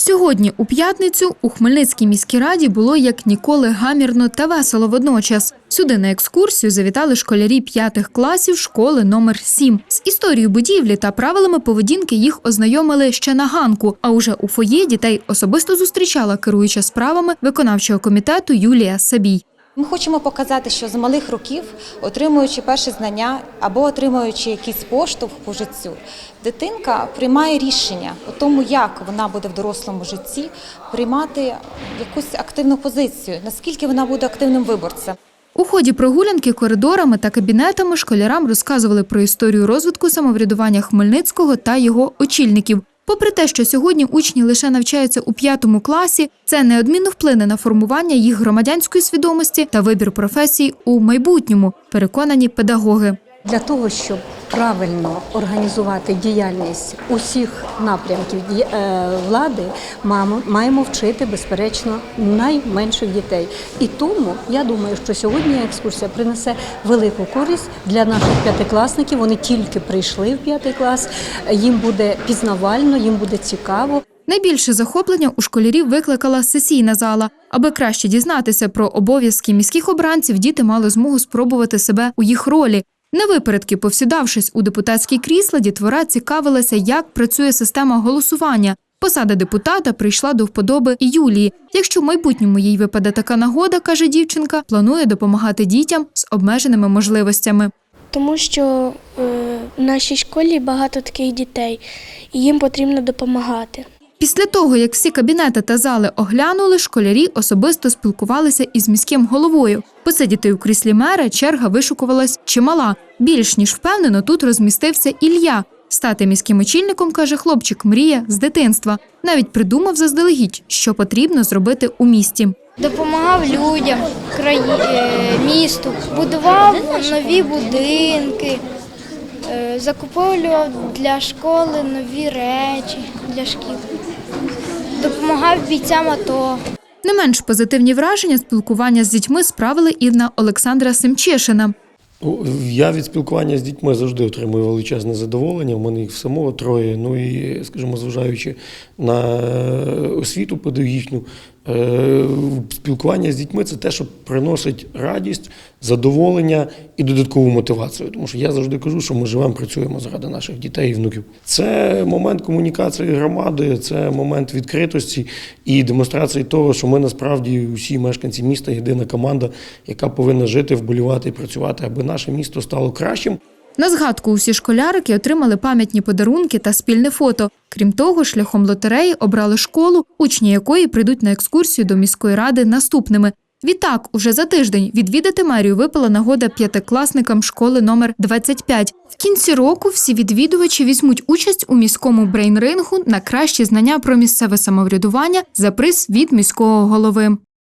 Сьогодні, у п'ятницю, у Хмельницькій міській раді було як ніколи гамірно та весело водночас. Сюди на екскурсію завітали школярі п'ятих класів школи номер 7. З історією будівлі та правилами поведінки їх ознайомили ще на ганку. А уже у фоє дітей особисто зустрічала керуюча справами виконавчого комітету Юлія Сабій. Ми хочемо показати, що з малих років, отримуючи перші знання або отримуючи якийсь поштовх по життю, дитинка приймає рішення у тому, як вона буде в дорослому житті приймати якусь активну позицію, наскільки вона буде активним виборцем. У ході прогулянки коридорами та кабінетами школярам розказували про історію розвитку самоврядування Хмельницького та його очільників. Попри те, що сьогодні учні лише навчаються у п'ятому класі, це неодмінно вплине на формування їх громадянської свідомості та вибір професій у майбутньому, переконані педагоги. Для того, щоб правильно організувати діяльність усіх напрямків е, влади, маємо вчити, безперечно, найменших дітей. І тому я думаю, що сьогодні екскурсія принесе велику користь для наших п'ятикласників. Вони тільки прийшли в п'ятий клас. Їм буде пізнавально, їм буде цікаво. Найбільше захоплення у школярів викликала сесійна зала. Аби краще дізнатися про обов'язки міських обранців, діти мали змогу спробувати себе у їх ролі. На випередки, повсідавшись у депутатські крісла, дітвора цікавилася, як працює система голосування. Посада депутата прийшла до вподоби і Юлії. Якщо в майбутньому їй випаде така нагода, каже дівчинка, планує допомагати дітям з обмеженими можливостями. Тому що е, в нашій школі багато таких дітей, і їм потрібно допомагати. Після того, як всі кабінети та зали оглянули, школярі особисто спілкувалися із міським головою. Посидіти у кріслі мера черга вишукувалась чимала. Більш ніж впевнено, тут розмістився Ілля. Стати міським очільником, каже хлопчик, мріє з дитинства. Навіть придумав заздалегідь, що потрібно зробити у місті. допомагав людям, краї... е, місту, будував нові будинки, е, закуповував для школи нові речі для шкіл, допомагав бійцям АТО. Не менш позитивні враження спілкування з дітьми справили і на Олександра Семчишина. Ну, Я від спілкування з дітьми завжди отримую величезне задоволення. У мене їх самого троє. Ну і, скажімо, зважаючи на освіту педагогічну, е, спілкування з дітьми це те, що приносить радість, задоволення і додаткову мотивацію. Тому що я завжди кажу, що ми живемо, працюємо заради наших дітей і внуків. Це момент комунікації громади, це момент відкритості і демонстрації того, що ми насправді усі мешканці міста єдина команда, яка повинна жити, вболівати і працювати, аби наше місто стало кращим. На згадку усі школярики отримали пам'ятні подарунки та спільне фото. Крім того, шляхом лотереї обрали школу, учні якої прийдуть на екскурсію до міської ради наступними. Відтак, уже за тиждень відвідати мерію випала нагода п'ятикласникам школи номер 25. В кінці року всі відвідувачі візьмуть участь у міському брейнрингу на кращі знання про місцеве самоврядування за приз від міського голови.